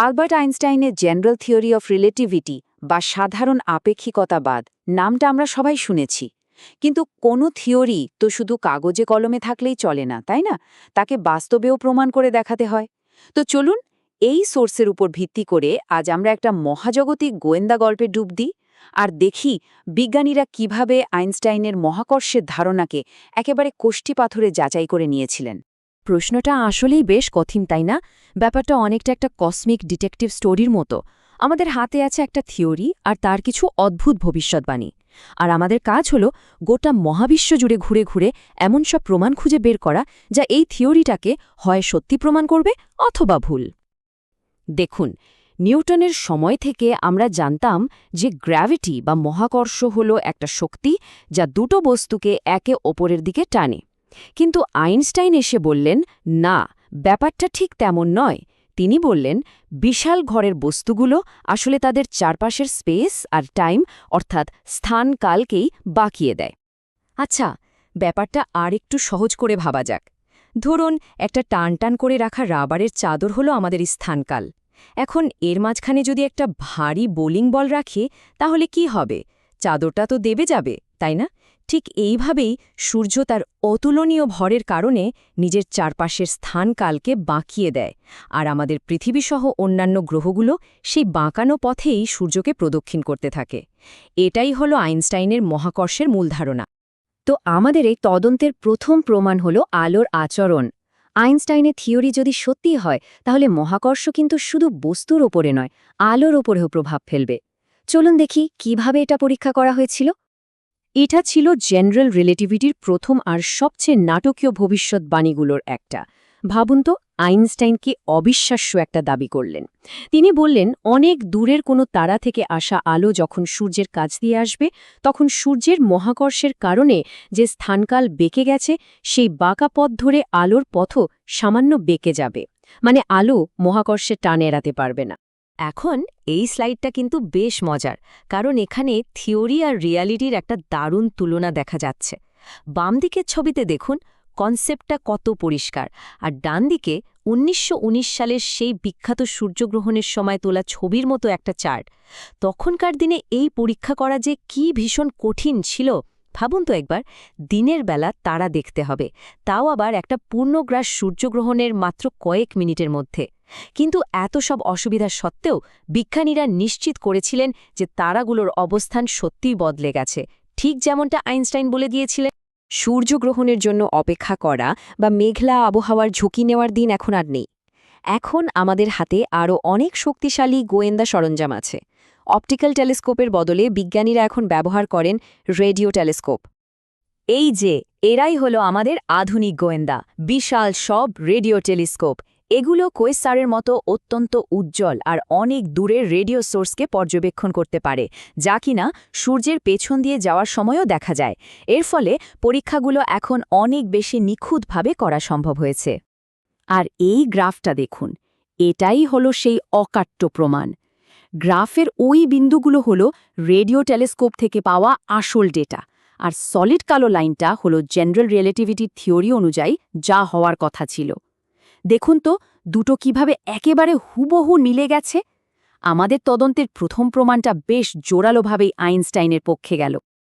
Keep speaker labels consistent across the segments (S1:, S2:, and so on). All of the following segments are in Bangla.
S1: আলবার্ট আইনস্টাইনের জেনারেল থিওরি অফ রিলেটিভিটি বা সাধারণ আপেক্ষিকতাবাদ, নামটা আমরা সবাই শুনেছি। কিন্তু কোনো থিওরি তো শুধু কাগজে কলমে থাকলেই চলে না, তাই না? তাকে বাস্তবেও প্রমাণ করে দেখাতে হয়। তো চলুন এই সোর্সের উপর ভিত্তি করে আজ আমরা একটা মহাজগতিক গোয়েন্দা গল্পে ডুব দিই আর দেখি বিজ্ঞানীরা কীভাবে আইনস্টাইনের মহাকর্ষের ধারণাকে একেবারে কোষ্ঠী পাথরে যাচাই করে নিয়েছিলেন।
S2: প্রশ্নটা আসলেই বেশ কঠিন, তাই না? ব্যাপারটা অনেকটা একটা কসমিক ডিটেকটিভ স্টোরির মতো। আমাদের হাতে আছে একটা থিওরি আর তার কিছু অদ্ভুত ভবিষ্যৎবাণী। আর আমাদের কাজ হলো গোটা মহাবিশ্ব জুড়ে ঘুরে ঘুরে এমন সব প্রমাণ খুঁজে বের করা যা এই থিওরিটাকে হয় সত্যি প্রমাণ করবে অথবা ভুল। দেখুন, নিউটনের সময় থেকে আমরা জানতাম যে গ্র্যাভিটি বা মহাকর্ষ হল একটা শক্তি যা দুটো বস্তুকে একে ওপরের দিকে টানে। কিন্তু আইনস্টাইন এসে বললেন, না, ব্যাপারটা ঠিক তেমন নয়। তিনি বললেন, বিশাল ঘরের বস্তুগুলো আসলে তাদের চারপাশের স্পেস আর টাইম, অর্থাৎ স্থান কালকেই বাকিয়ে দেয়। আচ্ছা ব্যাপারটা আর একটু সহজ করে ভাবা যাক। ধরুন, একটা টান টান করে রাখা রাবারের চাদর হলো আমাদের স্থানকাল। এখন এর মাঝখানে যদি একটা ভারী বোলিং বল রাখি, তাহলে কি হবে? চাদরটা তো দেবে যাবে, তাই না? ঠিক এইভাবেই সূর্য তার অতুলনীয় ভরের কারণে নিজের চারপাশের স্থানকালকে বাঁকিয়ে দেয়, আর আমাদের পৃথিবীসহ অন্যান্য গ্রহগুলো সেই বাঁকানো পথেই সূর্যকে প্রদক্ষিণ করতে থাকে। এটাই হলো আইনস্টাইনের মহাকর্ষের মূল ধারণা।
S1: তো আমাদের এই তদন্তের প্রথম প্রমাণ হল আলোর আচরণ। আইনস্টাইনের থিওরি যদি সত্যি হয়, তাহলে মহাকর্ষ কিন্তু শুধু বস্তুর ওপরে নয়, আলোর ওপরেও প্রভাব ফেলবে। চলুন দেখি কীভাবে এটা পরীক্ষা করা হয়েছিল। এটা ছিল জেনারেল রিলেটিভিটির প্রথম আর সবচেয়ে নাটকীয় ভবিষ্যৎবাণীগুলোর একটা। ভাবুন তো আইনস্টাইনকে অবিশ্বাস্য একটা দাবি করলেন। তিনি বললেন, অনেক দূরের কোনো তারা থেকে আসা আলো যখন সূর্যের কাছ দিয়ে আসবে, তখন সূর্যের মহাকর্ষের কারণে যে স্থানকাল বেঁকে গেছে, সেই বাঁকা পথ ধরে আলোর পথও সামান্য বেঁকে যাবে। মানে আলো মহাকর্ষের টানে এড়াতে পারবে না।
S2: এখন এই স্লাইডটা কিন্তু বেশ মজার, কারণ এখানে থিওরি আর রিয়ালিটির একটা দারুণ তুলনা দেখা যাচ্ছে। বাম দিকের ছবিতে দেখুন, কনসেপ্টটা কত পরিষ্কার, আর ডান দিকে উনিশশো উনিশ সালের সেই বিখ্যাত সূর্যগ্রহণের সময় তোলা ছবির মতো একটা চার্ট। তখনকার দিনে এই পরীক্ষা করা যে কি ভীষণ কঠিন ছিল, ভাবুন তো একবার, দিনের বেলা তারা দেখতে হবে, তাও আবার একটা পূর্ণগ্রাস সূর্যগ্রহণের মাত্র কয়েক মিনিটের মধ্যে। কিন্তু এত সব অসুবিধা সত্ত্বেও বিজ্ঞানীরা নিশ্চিত করেছিলেন যে তারাগুলোর অবস্থান সত্যিই বদলে গেছে, ঠিক যেমনটা আইনস্টাইন বলে দিয়েছিলেন।
S1: সূর্যগ্রহণের জন্য অপেক্ষা করা বা মেঘলা আবহাওয়ার ঝুঁকি নেওয়ার দিন এখন আর নেই। এখন আমাদের হাতে আরও অনেক শক্তিশালী গোয়েন্দা সরঞ্জাম আছে। অপটিক্যাল টেলিস্কোপের বদলে বিজ্ঞানীরা এখন ব্যবহার করেন রেডিও টেলিস্কোপ।
S2: এই যে, এরাই হলো আমাদের আধুনিক গোয়েন্দা, বিশাল সব রেডিও টেলিস্কোপ। এগুলো কোয়েসারের মতো অত্যন্ত উজ্জ্বল আর অনেক দূরের রেডিও সোর্সকে পর্যবেক্ষণ করতে পারে, যা কিনা সূর্যের পেছন দিয়ে যাওয়ার সময়ও দেখা যায়। এর ফলে পরীক্ষাগুলো এখন অনেক বেশি নিখুঁতভাবে করা সম্ভব হয়েছে।
S1: আর এই গ্রাফটা দেখুন, এটাই হলো সেই অকাট্য প্রমাণ। গ্রাফের ওই বিন্দুগুলো হলো রেডিও টেলিস্কোপ থেকে পাওয়া আসল ডেটা, আর সলিড কালো লাইনটা হলো জেনারেল রিলেটিভিটির থিওরি অনুযায়ী যা হওয়ার কথা ছিল। দেখুন তো, দুটো কীভাবে একেবারে হুবহু মিলে গেছে। আমাদের তদন্তের প্রথম প্রমাণটা বেশ জোরালোভাবেই আইনস্টাইনের পক্ষে গেল।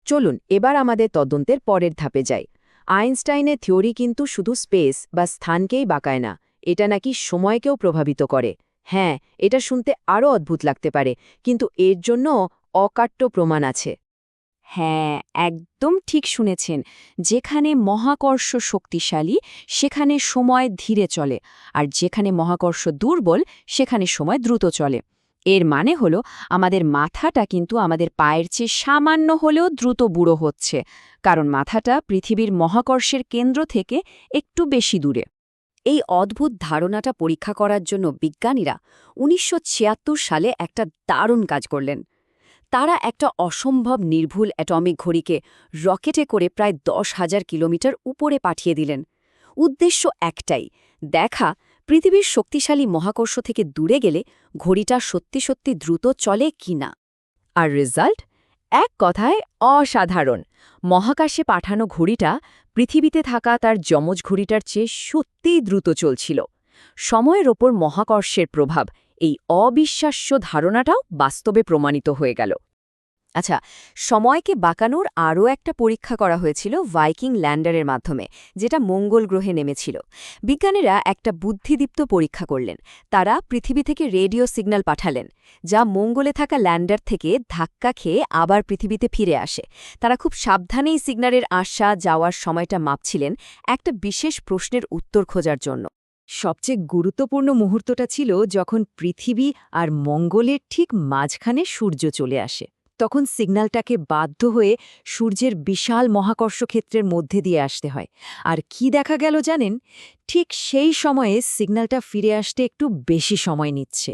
S1: চলুন, এবার আমাদের তদন্তের পরের ধাপে যাই। আইনস্টাইনের থিওরি কিন্তু শুধু স্পেস বা স্থানকেই বাঁকায় না, এটা নাকি সময়কেও প্রভাবিত করে। হ্যাঁ এটা শুনতে আরও অদ্ভুত লাগতে পারে, কিন্তু এর জন্য অকাট্য প্রমাণ আছে। হ্যাঁ একদম ঠিক শুনেছেন। যেখানে মহাকর্ষ শক্তিশালী, সেখানে সময় ধীরে চলে। আর যেখানে মহাকর্ষ দুর্বল, সেখানে সময় দ্রুত চলে। এর মানে হলো, আমাদের মাথাটা কিন্তু আমাদের পায়ের চেয়ে সামান্য হলেও দ্রুত বুড়ো হচ্ছে। কারণ মাথাটা পৃথিবীর মহাকর্ষের কেন্দ্র থেকে একটু বেশি দূরে। এই অদ্ভুত ধারণাটা পরীক্ষা করার জন্য বিজ্ঞানীরা উনিশশো ছিয়াত্তর সালে একটা দারুণ কাজ করলেন। তারা একটা অসম্ভব নির্ভুল অ্যাটমিক ঘড়িকে রকেটে করে প্রায় দশ হাজার কিলোমিটার উপরে পাঠিয়ে দিলেন। উদ্দেশ্য একটাই, দেখা পৃথিবীর শক্তিশালী মহাকর্ষ থেকে দূরে গেলে ঘড়িটা সত্যি সত্যি দ্রুত চলে কি না আর রেজাল্ট? এক কথায় অসাধারণ। মহাকাশে পাঠানো ঘড়িটা পৃথিবীতে থাকা তার যমজ ঘড়িটার চেয়ে সত্যিই দ্রুত চলছিল। সময়ের ওপর মহাকর্ষের প্রভাব এই অবিশ্বাস্য ধারণাটাও বাস্তবে প্রমাণিত হয়ে গেল।
S2: আচ্ছা সময়কে বাঁকানোর আরও একটা পরীক্ষা করা হয়েছিল ভাইকিং ল্যান্ডারের মাধ্যমে, যেটা মঙ্গল গ্রহে নেমেছিল। বিজ্ঞানীরা একটা বুদ্ধিদীপ্ত পরীক্ষা করলেন। তারা পৃথিবী থেকে রেডিও সিগন্যাল পাঠালেন, যা মঙ্গলে থাকা ল্যান্ডার থেকে ধাক্কা খেয়ে আবার পৃথিবীতে ফিরে আসে। তারা খুব সাবধানেই সিগন্যালের আসা যাওয়ার সময়টা মাপছিলেন একটা বিশেষ প্রশ্নের উত্তর খোঁজার জন্য।
S1: সবচেয়ে গুরুত্বপূর্ণ মুহূর্তটা ছিল যখন পৃথিবী আর মঙ্গলের ঠিক মাঝখানে সূর্য চলে আসে। তখন সিগন্যালটাকে বাধ্য হয়ে সূর্যের বিশাল মহাকর্ষ ক্ষেত্রের মধ্যে দিয়ে আসতে হয়। আর কি দেখা গেল জানেন? ঠিক সেই সময়ে সিগন্যালটা ফিরে আসতে একটু বেশি সময় নিচ্ছে।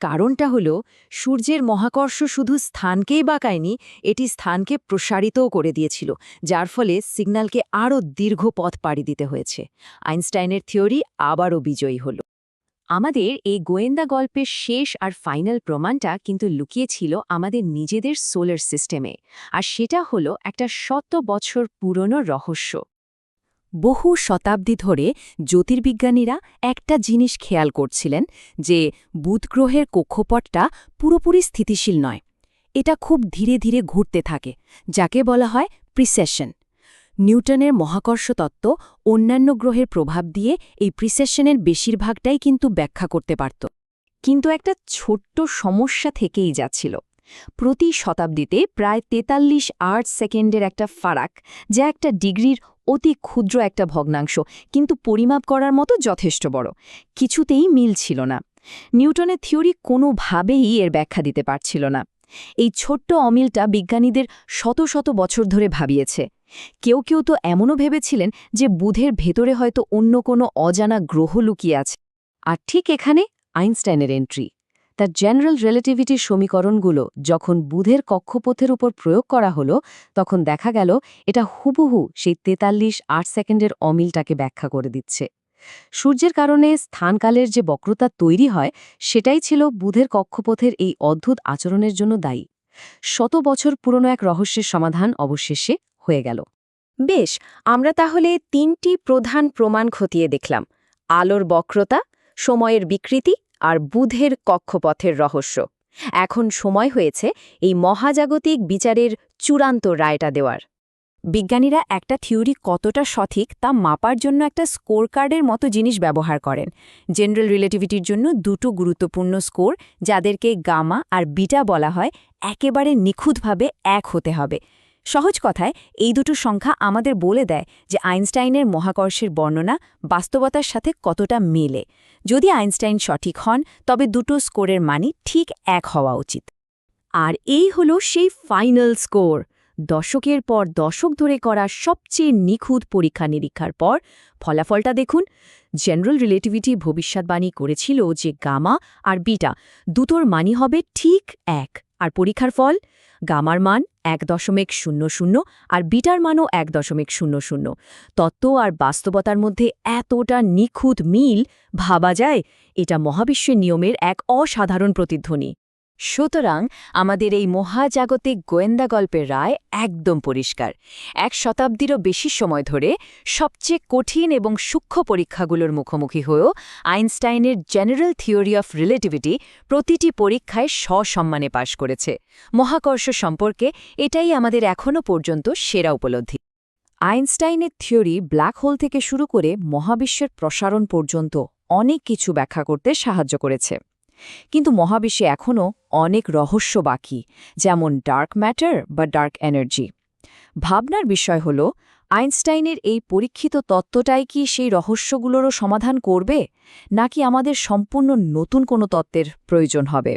S1: কারণটা হলো, সূর্যের মহাকর্ষ শুধু স্থানকেই বাঁকায়নি, এটি স্থানকে প্রসারিতও করে দিয়েছিল, যার ফলে সিগন্যালকে আরও দীর্ঘ পথ পাড়ি দিতে হয়েছে। আইনস্টাইনের থিওরি আবারও বিজয়ী হল। আমাদের এই গোয়েন্দা গল্পের শেষ আর ফাইনাল প্রমাণটা কিন্তু লুকিয়েছিল আমাদের নিজেদের সোলার সিস্টেমে। আর সেটা হলো একটা শত বছর পুরনো রহস্য। বহু শতাব্দী ধরে জ্যোতির্বিজ্ঞানীরা একটা জিনিস খেয়াল করছিলেন যে বুধ গ্রহের কক্ষপটটা পুরোপুরি স্থিতিশীল নয়। এটা খুব ধীরে ধীরে ঘুরতে থাকে, যাকে বলা হয় প্রিসেশন। নিউটনের মহাকর্ষ তত্ত্ব অন্যান্য গ্রহের প্রভাব দিয়ে এই প্রিসেশনের বেশিরভাগটাই কিন্তু ব্যাখ্যা করতে পারত। কিন্তু একটা ছোট্ট সমস্যা থেকেই যাচ্ছিল। প্রতি শতাব্দীতে প্রায় তেতাল্লিশ আট সেকেন্ডের একটা ফারাক, যা একটা ডিগ্রির অতি ক্ষুদ্র একটা ভগ্নাংশ, কিন্তু পরিমাপ করার মতো যথেষ্ট বড়। কিছুতেই মিল ছিল না। নিউটনের থিওরি কোনোভাবেই এর ব্যাখ্যা দিতে পারছিল না। এই ছোট্ট অমিলটা বিজ্ঞানীদের শত শত বছর ধরে ভাবিয়েছে। কেউ কেউ তো এমনও ভেবেছিলেন যে বুধের ভেতরে হয়তো অন্য কোনো অজানা গ্রহ লুকিয়ে আছে। আর ঠিক এখানে আইনস্টাইনের এন্ট্রি তার জেনারেল রিলেটিভিটির সমীকরণগুলো যখন বুধের কক্ষপথের উপর প্রয়োগ করা হলো, তখন দেখা গেল এটা হুবহু সেই তেতাল্লিশ আট সেকেন্ডের অমিলটাকে ব্যাখ্যা করে দিচ্ছে। সূর্যের কারণে স্থানকালের যে বক্রতা তৈরি হয়, সেটাই ছিল বুধের কক্ষপথের এই অদ্ভুত আচরণের জন্য দায়ী। শত বছর পুরনো এক রহস্যের সমাধান অবশেষে হয়ে গেল। বেশ, আমরা তাহলে তিনটি প্রধান প্রমাণ খতিয়ে দেখলাম, আলোর বক্রতা, সময়ের বিকৃতি আর বুধের কক্ষপথের রহস্য। এখন সময় হয়েছে এই মহাজাগতিক বিচারের চূড়ান্ত রায়টা দেওয়ার। বিজ্ঞানীরা একটা থিওরি কতটা সঠিক তা মাপার জন্য একটা স্কোর কার্ডের মতো জিনিস ব্যবহার করেন। জেনারেল রিলেটিভিটির জন্য দুটো গুরুত্বপূর্ণ স্কোর, যাদেরকে গামা আর বিটা বলা হয়, একেবারে নিখুঁতভাবে এক হতে হবে। সহজ কথায়, এই দুটো সংখ্যা আমাদের বলে দেয় যে আইনস্টাইনের মহাকর্ষের বর্ণনা বাস্তবতার সাথে কতটা মেলে। যদি আইনস্টাইন সঠিক হন, তবে দুটো স্কোরের মানই ঠিক এক হওয়া উচিত। আর এই হল সেই ফাইনাল স্কোর। দশকের পর দশক ধরে করা সবচেয়ে নিখুঁত পরীক্ষা নিরীক্ষার পর ফলাফলটা দেখুন। জেনারেল রিলেটিভিটি ভবিষ্যৎবাণী করেছিল যে গামা আর বিটা দুটোর মানই হবে ঠিক এক। আর পরীক্ষার ফল, গামার মান এক দশমিক শূন্য শূন্য আর বিটার মানও এক দশমিক শূন্য শূন্য। তত্ত্ব আর বাস্তবতার মধ্যে এতটা নিখুঁত মিল, ভাবা যায়, এটা মহাবিশ্বের নিয়মের এক অসাধারণ প্রতিধ্বনি। সুতরাং আমাদের এই মহাজাগতিক গোয়েন্দা গল্পের রায় একদম পরিষ্কার। এক শতাব্দীরও বেশি সময় ধরে সবচেয়ে কঠিন এবং সূক্ষ্ম পরীক্ষাগুলোর মুখোমুখি হয়েও আইনস্টাইনের জেনারেল থিওরি অফ রিলেটিভিটি প্রতিটি পরীক্ষায় সসম্মানে পাশ করেছে। মহাকর্ষ সম্পর্কে এটাই আমাদের এখনও পর্যন্ত সেরা উপলব্ধি। আইনস্টাইনের থিওরি ব্ল্যাক হোল থেকে শুরু করে মহাবিশ্বের প্রসারণ পর্যন্ত অনেক কিছু ব্যাখ্যা করতে সাহায্য করেছে। কিন্তু মহাবিশ্বে এখনও অনেক রহস্য বাকি, যেমন ডার্ক ম্যাটার বা ডার্ক এনার্জি ভাবনার বিষয় হল, আইনস্টাইনের এই পরীক্ষিত তত্ত্বটাই কি সেই রহস্যগুলোরও সমাধান করবে, নাকি আমাদের সম্পূর্ণ নতুন কোনো তত্ত্বের প্রয়োজন হবে?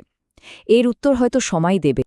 S1: এর উত্তর হয়তো সময় দেবে।